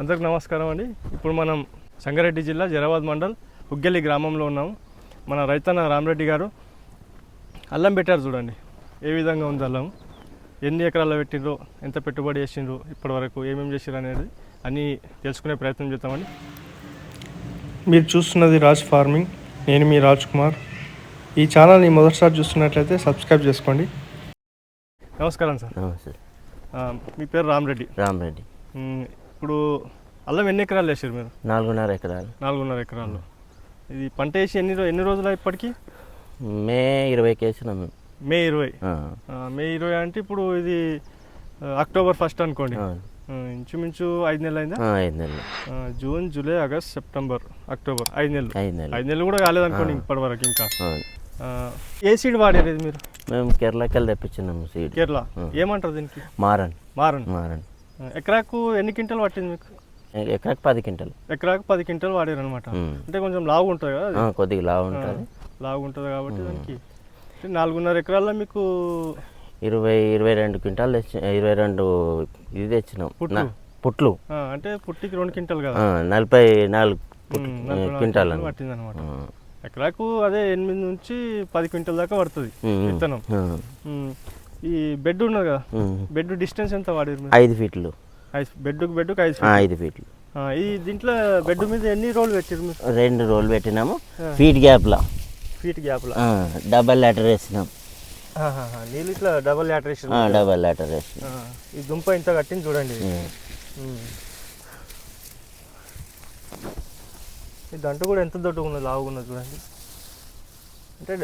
అందరికి నమస్కారం అండి. ఇప్పుడు మనం సంగారెడ్డి జిల్లా జరాబాద్ మండల్ ఉగ్గెల్లి గ్రామంలో ఉన్నాము. మన రైతన్న రామరెడ్డి గారు అల్లం పెట్టారు చూడండి. ఏ విధంగా ఉంది అల్లం? ఎన్ని ఎకరాల్లో పెట్టిండ్రు? ఎంత పెట్టుబడి చేసిండ్రు? ఇప్పటి వరకు ఏమేమి చేసిండ్రు అనేది అన్నీ తెలుసుకునే ప్రయత్నం చేద్దామండి. మీరు చూస్తున్నది రాజ్ ఫార్మింగ్. నేను మీ రాజ్ కుమార్. ఈ ఛానల్ని మొదటిసారి చూస్తున్నట్లయితే సబ్స్క్రైబ్ చేసుకోండి. నమస్కారం సార్. నమస్తే. మీ పేరు రామరెడ్డి. రామరెడ్డి. ఇప్పుడు అల్లం ఎన్ని ఎకరాలు వేసారు మీరు? నాలుగున్నర ఎకరాలు. నాలుగున్నర ఎకరాలు. ఇది పంట వేసి ఎన్ని ఎన్ని రోజులు ఇప్పటికి మే ఇరవైకి వేసినాం మే ఇరవై? మే ఇరవై అంటే ఇప్పుడు ఇది అక్టోబర్ ఫస్ట్ అనుకోండి. ఇంచుమించు ఐదు నెలలు అయిందా? ఐదు నెలలు. June July August September October ఐదు నెలలు. ఐదు నెలలు. ఐదు నెలలు కూడా కాలేదనుకోండి ఆ. ఇప్పటి వరకు ఇంకా. ఏ సీడ్ వాడారు ఇది మీరు? మేము కేరళకి వెళ్ళి తెప్పించినాము సీడ్. కేరళ. ఏమంటారు దీనికి? మారన్. మారన్. మారన్. ఎకరాకు ఎన్ని క్వింటల్ పట్టింది మీకు? ఎకరాకి పది క్వింటల్. ఎకరాకు పది క్వింటల్ వాడారు అనమాట. అంటే కొంచెం లావు ఉంటుంది కదా కొద్దిగా లావు ఉంటుంది. లావు ఉంటుంది కాబట్టి. దానికి. నాలుగున్నర ఎకరాల్లో మీకు ఇరవై ఇరవై రెండు క్వింటాలు తెచ్చి ఇరవై రెండు ఇది తెచ్చినాం. పుట్లు. అంటే పుట్టికి రెండు క్వింటల్ కదా? నలభై నాలుగు క్వింటాల్ పట్టింది అనమాట ఎకరాకు అదే ఎనిమిది నుంచి పది క్వింటల్ దాకా పడుతుంది విత్తనం. ఈ బెడ్ ఉన్నది కదా? బెడ్ డిస్టెన్స్ ఎంత వాడారు ఐదు ఫీట్లు. బెడ్కి బెడ్కి ఐదు. ఐదు ఫీట్లు. ఈ దీంట్లో బెడ్ మీద ఎన్ని రోజులు పెట్టారు రెండు రోలు పెట్టినాము. ఫీట్ గ్యాప్లో. ఫీట్ గ్యాప్లో? డబల్ లెటర్ వేసినాం. నీళ్ళు ఇట్లా డబల్ యాటరేషన్ ఆ, డబల్ లెటర్ వేసినాం. ఈ దుంప ఇంత కట్టింది చూడండి. ఈ దంటు కూడా ఎంత దొడ్డుగా ఉన్నది లావుగా ఉన్నది చూడండి. అంటే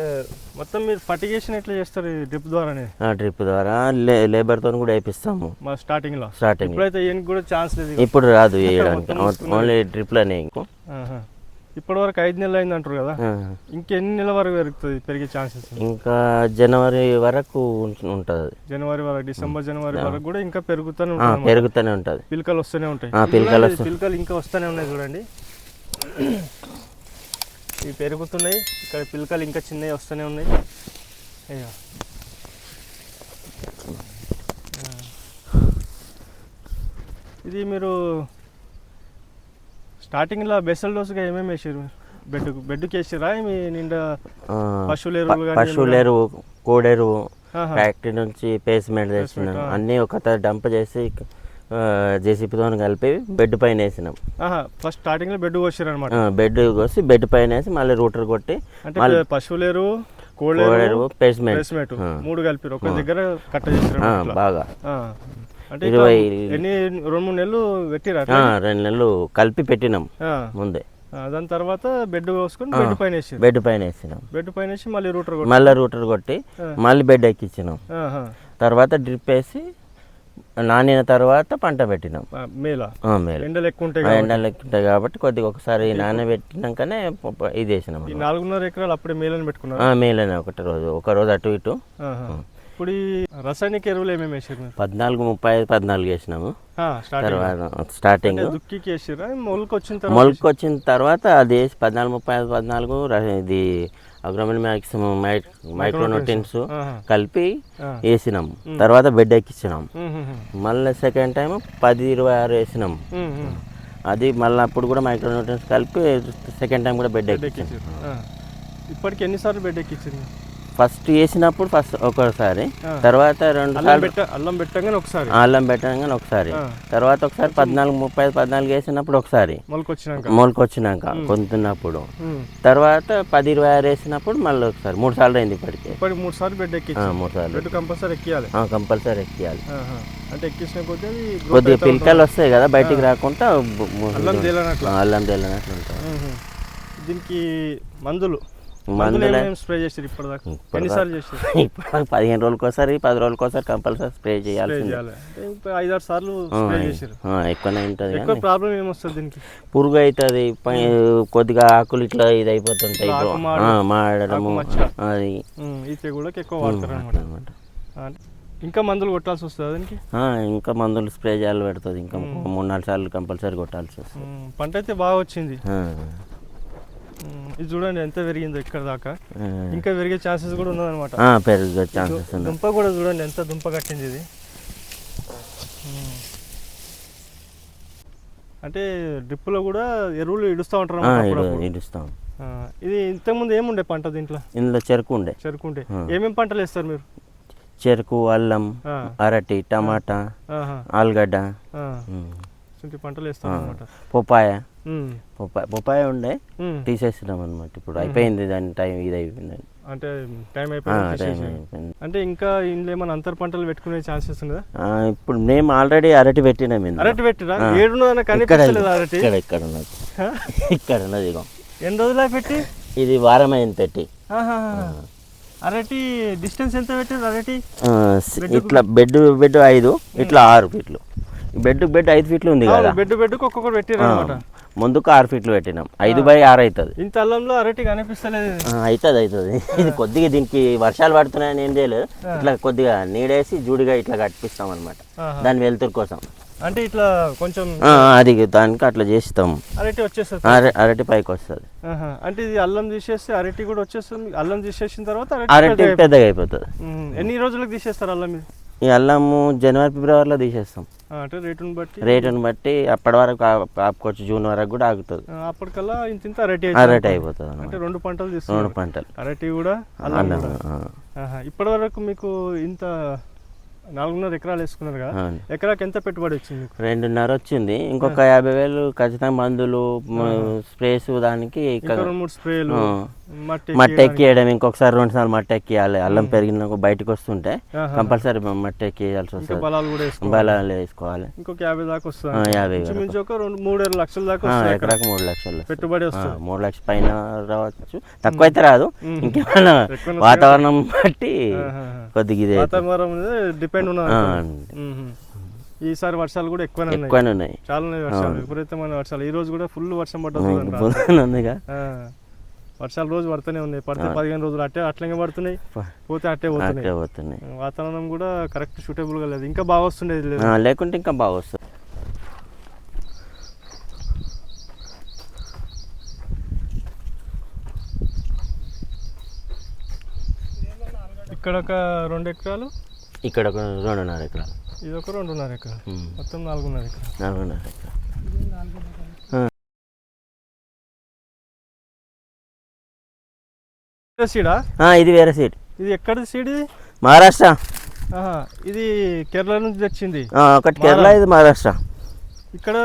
మొత్తం మీరు ఫర్టిగేషన్ ఎట్లా చేస్తారు డ్రిప్ ద్వారానే ఆ ట్రిప్ ద్వారా లే లేబర్తో కూడా వేపిస్తాము. మా స్టార్టింగ్ ఇప్పుడైతే ఏనికి కూడా ఛాన్స్ లేదు ఇక. ఇప్పుడు రాదు వేయడానికి. ఓన్లీ ట్రిప్లోనే ఇంకో. ఆహా. ఇప్పటి వరకు ఐదు నెలలు అయింది అంటారు కదా. ఇంకెన్ని నెలల వరకు పెరుగుతుంది పెరిగే ఛాన్సెస్ ఇంకా జనవరి వరకు ఉంటుంది. జనవరి వరకు డిసెంబర్ జనవరి. వరకు కూడా ఇంకా పెరుగుతూనే ఉంటుంది. పెరుగుతూనే ఉంటుంది. పిలకలు వస్తూనే ఉంటాయి. పిలకలు పిలకలు ఇంకా వస్తూనే ఉన్నాయి చూడండి. ఇవి పెరుగుతున్నాయి ఇక్కడ పిలకలు ఇంకా చిన్నవి వస్తూనే ఉన్నాయి అయ్యో. ఇది మీరు స్టార్టింగ్లో బెసల్ డోసుగా ఏమేమి వేసారు బెడ్ బెడ్కి వేసారా మీ నిండా పశువుల ఎరువులు పశువుల ఎరువు కోడెరువు. ఫ్యాక్టరీ నుంచి పేస్మెంట్ ఆ. అన్నీ ఒక డంప్ చేసి జేసీపీతో కలిపి బెడ్ పైన వేసినాం ఫస్ట్ స్టార్టింగ్లో బెడ్ కోసారు అనమాట బెడ్ కోసి బెడ్ పైన వేసి మళ్ళీ రూటర్ కొట్టి మళ్ళీ పశువుల ఎరువు కోళ్ళ కోడెరువు పేస్మెంట్. మూడు కలిపి ఒక. దగ్గర కట్ట చేసారు. బాగా. అంటే ఇరవై- ఎన్ని రెండు మూడు నెలలు పెట్టిరా రెండు నెలలు కలిపి పెట్టినాం. ముందే దాని తర్వాత బెడ్ కోసుకొని. బెడ్ పైన వేసారు బెడ్ పైన వేసినాం బెడ్ పైన వేసి మళ్ళీ రూటర్ కొట్టి మళ్ళీ రూటర్ కొట్టి. మళ్ళీ బెడ్ ఎక్కించినాం ఆహా. తర్వాత డ్రిప్ వేసి నానిన తర్వాత పంట పెట్టినాం. మేలా? ఆ, మేలు. ఎండలు ఎక్కువ ఉంటాయి కాబట్టి. ఎండలు కొద్దిగా ఒకసారి నానబెట్టినాకనే ఇది వేసినాం నాలుగున్నర ఎకరాలు అప్పుడే మేలని పెట్టుకున్నారు? ఆ, మేలేనే ఒకటి రోజు ఒక రోజు అటు ఇటు. ఇప్పుడు రసాయనిక ఎరువులు ఏమేమి వేసారు పద్నాలుగు ముప్పై ఐదు పద్నాలుగు వేసినాము. తర్వాత స్టార్టింగ్ దుక్కికి వేసిరా మొలకి వచ్చిన తర్వాత అది వేసి పద్నాలుగు ముప్పై ఐదు పద్నాలుగు ఇది అగ్రమణ మ్యాక్సిమం మైక్రోన్యూట్రియన్స్ ఆహా. కలిపి. వేసినాం తర్వాత బెడ్ ఎక్కించినాం. మళ్ళీ సెకండ్ టైం పది ఇరవై ఆరు వేసినాం. అది మళ్ళీ అప్పుడు కూడా మైక్రోన్యూట్రియన్స్ కలిపి సెకండ్ టైం కూడా బెడ్ ఎక్కించాం. ఇప్పటికి ఎన్నిసార్లు బెడ్ ఎక్కించింది ఫస్ట్ వేసినప్పుడు ఫస్ట్ ఒకసారి. తర్వాత రెండు అల్లం సార్లు పెట్ట అల్లం పెట్టగానే ఒకసారి. అల్లం పెట్టగానే ఒకసారి. తర్వాత ఒకసారి పద్నాలుగు ముప్పై పద్నాలుగు వేసినప్పుడు ఒకసారి. మొలక వచ్చినాక మొలక వచ్చినాక కొంతున్నప్పుడు. తర్వాత పది ఇరవై ఆరు వేసినప్పుడు మళ్ళీ ఒకసారి మూడు సార్లు అయింది ఇప్పటికి. మూడు సార్లు బెడ్ ఆ, ఎక్కించి మూడు సార్లు. బెడ్ కంపల్సరీ ఎక్కియాలి. కంపల్సరీ ఎక్కియాలి. అంటే ఎక్కించిన కొద్దీ కొద్దిగా అవుతా పిలకలు వస్తాయి కదా బయటికి రాకుండా. అల్లం తేలనట్ల అల్లం ఉహు. దీనికి మందులు. మందులు స్ప్రే చేసారు ఇప్పటిదాకా? ఇప్పటిదాకా- ఎన్నిసార్లు చేసారు ఇప్పుడు పదిహేను రోజులకోసారి పది రోజులకోసారి కంపల్సరీ స్ప్రే చేయాలి. ఐదారు సార్లు స్ప్రే ఎక్కువనే ఉంటుంది ఎక్కువ ప్రాబ్లం ఏమొస్తుంది దీనికి? పురుగు అవుతుంది కొద్దిగా ఆకులు ఇట్లా ఇది అయిపోతుంటాయి మాడడము. అది. ఎక్కువ వాడతారు అనమాట. ఇంకా మందులు కొట్టాల్సి వస్తుంది దానికి? ఇంకా మందులు స్ప్రే చేయాలి పెడుతుంది. ఇంకా మూడు నాలుగు సార్లు కంపల్సరీ కొట్టాల్సి వస్తుంది. పంట అయితే బాగా వచ్చింది. ఇది చూడండి ఎంత పెరిగిందో ఇక్కడ దాకా. ఇంకా పెరిగే ఛాన్సెస్ కూడా ఉన్నదన్నమాట. పెరిగే ఛాన్సెస్ దుంప కూడా చూడండి ఎంత దుంప కట్టింది ఇది. అంటే డ్రిప్పులో కూడా ఎరువులు ఇడుస్తూ ఉంటారు. ఇడుస్తాం ఇది ఇంతకుముందు ఏముండే పంట దీంట్లో? ఇందులో చెరుకు ఉండే. చెరుకుంటే ఆ. ఏమేమి పంటలు వేస్తారు మీరు? చెరుకు అల్లం అరటి టమాటా ఆలుగడ్డ. పంటలు అనమాట పొపాయ పొపాయ పొపాయ ఉండే తీసేస్తున్నాం అనమాట ఇప్పుడు. అయిపోయింది దాని టైం ఇది అయిపోయిందని. అంటే టైం అయిపోయింది అంటే ఇంకా ఇందులో ఏమైనా అంతర్ పంటలు పెట్టుకునే ఛాన్సెస్ ఉందా ఆ, ఇప్పుడు మేము ఆల్రెడీ అరటి పెట్టినాం. అరటి ఇక్కడ కనిపించలేదు అరటి? ఇక్కడ ఇక్కడ ఉన్నది? ఇక్కడ ఉన్నది ఇగో. ఎన్ని రోజులు పెట్టి? ఇది వారమైంది పెట్టి. ఆహా. అరటి డిస్టెన్స్ ఎంత పెట్టారు అరటి? ఇట్లా బెడ్ బెడ్ ఐదు ఇట్లా ఆరు ఫీట్లు. బెడ్ బెడ్ ఐదు ఫీట్లు ఉంది కదా. బెడ్ బెడ్కి ఒక్కొక్కటి పెట్టారు అనమాట ముందుకు ఆరు ఫీట్లు పెట్టినాం. ఐదు బై ఆరు అవుతుంది ఇంత అల్లంలో అరటి కనిపిస్తలేదు. అవుతుంది అవుతుంది ఇది కొద్దిగా దీనికి వర్షాలు పడుతున్నాయని ఏం చేయలేదు. ఇట్లా కొద్దిగా నీడేసి జూడిగా ఇట్లా కట్టిస్తాం అనమాట. దాని వెలుతురు కోసం. అంటే ఇట్లా కొంచెం అది దానికి అట్లా చేస్తాం. అరటి వచ్చేస్తుంది. అర అరటి పైకి వస్తుంది. అంటే ఇది అల్లం తీసేస్తే అరటి కూడా వచ్చేస్తుంది. అల్లం తీసేసిన తర్వాత అరటి పెద్దగా అయిపోతుంది. ఎన్ని రోజులకు తీసేస్తారు అల్లం ఇది? ఈ అల్లము జనవరి ఫిబ్రవరిలో తీసేస్తాం. అంటే రేటుని బట్టి రేటుని బట్టి అప్పటి వరకు ఆపుకోవచ్చు జూన్ వరకు కూడా ఆగుతుంది అప్పటికల్లా ఇంత ఇంత అరటి అరటి అయిపోతుంది. అంటే. రెండు పంటలు రెండు తీస్తున్నారు పంటలు అరటి కూడా. ఇప్పటి వరకు మీకు ఇంత నాలుగున్నర ఎకరాలు వేసుకున్నారు కదా. ఎకరాకి ఎంత పెట్టుబడి వచ్చింది రెండున్నర వచ్చింది ఇంకొక యాభై వేలు ఖచ్చితంగా మందులు స్ప్రేస్ దానికి రెండు మూడు స్ప్రేలు. మట్టి ఎక్కియడం ఇంకొకసారి రెండు సార్లు మట్టి ఎక్కియాలి అల్లం పెరిగినాక బయటకు వస్తుంటే. కంపల్సరీ మట్టి ఎక్కియాల్సి వస్తుంది. బలాలు కూడా వేసుకోవాలి. ఇంకొక యాభై దాకా వస్తుంది. యాభై మూడు లక్షల దాకా. ఎకరాకు మూడు లక్షలు. పెట్టుబడి మూడు లక్షల పైన రావచ్చు. తక్కువ అయితే రాదు. ఇంకేమైనా వాతావరణం బట్టి. కొద్దిగా ఇదే డిపెండ్. ఈసారి వర్షాలు కూడా ఉన్నాయి. ఎక్కువనే ఉన్నాయి. చాలా ఉన్నాయి వర్షాలు. విపరీతమైన వర్షాలు. ఈ రోజు కూడా ఫుల్ వర్షం పడ్డది వర్షాలు రోజు పడుతూనే ఉన్నాయి. పడితే. పదిహేను రోజులు అట్టే అట్లనే పడుతున్నాయి. పోతే అట్టే పోతున్నాయి. వాతావరణం కూడా కరెక్ట్ సూటబుల్గా లేదు. ఇంకా బాగా వస్తుండేది లేదు. లేకుంటే ఇంకా బాగా వస్తుంది. ఇక్కడ ఒక రెండు ఎకరాలు? ఇక్కడ ఒక రెండున్నర ఎకరాలు. ఇది ఒక రెండున్నర ఎకరాలు. మొత్తం నాలుగున్నర ఎకరాలు. నాలుగున్నర ఎకరాలు. సీడా? ఇది వేరే సీట్ ఇది ఎక్కడిది సీడ్? ఇది మహారాష్ట్ర ఇది కేరళ నుంచి తెచ్చింది. ఆ, ఒకటి కేరళ ఇది మహారాష్ట్ర. ఇక్కడ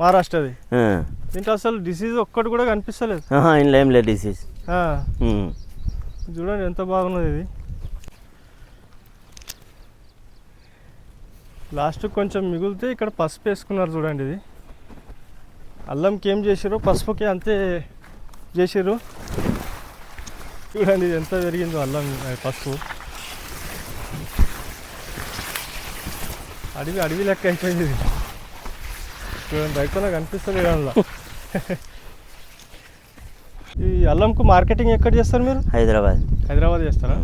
మహారాష్ట్రది. దీంట్లో అసలు డిసీజ్ ఒక్కటి కూడా కనిపిస్తలేదు. ఏం లేదు డిసీజ్. చూడండి ఎంత బాగున్నది ఇది. లాస్ట్ కొంచెం మిగిలితే ఇక్కడ పసుపు వేసుకున్నారు చూడండి ఇది. అల్లంకి ఏం చేసారు పసుపుకి అంతే చేసారు చూడండి ఎంత పెరిగిందో అల్లం పసుపు. అడవి అడవి లెక్క అయిపోయింది. చూడండి రైతులో కనిపిస్తుంది అందులో. ఈ అల్లంకు మార్కెటింగ్ ఎక్కడ చేస్తారు మీరు? హైదరాబాద్. హైదరాబాద్ చేస్తారా?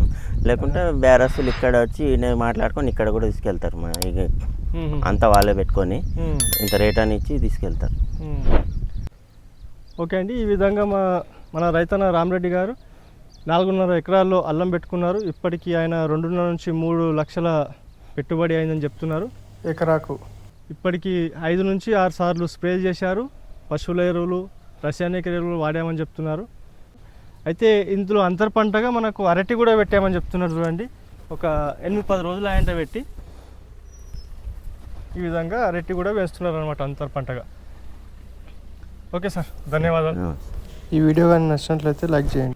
లేకుంటే బేరస్తులు ఇక్కడ వచ్చి ఈయన మాట్లాడుకొని ఇక్కడ కూడా తీసుకెళ్తారు మా. అంతా వాళ్ళే పెట్టుకొని. ఇంత రేట్ అని ఇచ్చి తీసుకెళ్తారు. ఓకే అండి ఈ విధంగా మా మన రైతన్న రామరెడ్డి గారు నాలుగున్నర ఎకరాల్లో అల్లం పెట్టుకున్నారు. ఇప్పటికీ ఆయన రెండున్నర నుంచి మూడు లక్షల పెట్టుబడి అయిందని చెప్తున్నారు. ఎకరాకు. ఇప్పటికీ ఐదు నుంచి ఆరు సార్లు స్ప్రే చేశారు. పశువుల ఎరువులు రసాయనిక ఎరువులు వాడామని చెప్తున్నారు. అయితే ఇందులో అంతర్ పంటగా మనకు అరటి కూడా పెట్టామని చెప్తున్నారు చూడండి. ఒక ఎనిమిది పది రోజులు ఆయన పెట్టి ఈ విధంగా అరటి కూడా వేస్తున్నారు అనమాట అంతర్ పంటగా. ఓకే సార్ ధన్యవాదాలు. ఈ వీడియో కానీ నచ్చినట్లయితే లైక్ చేయండి.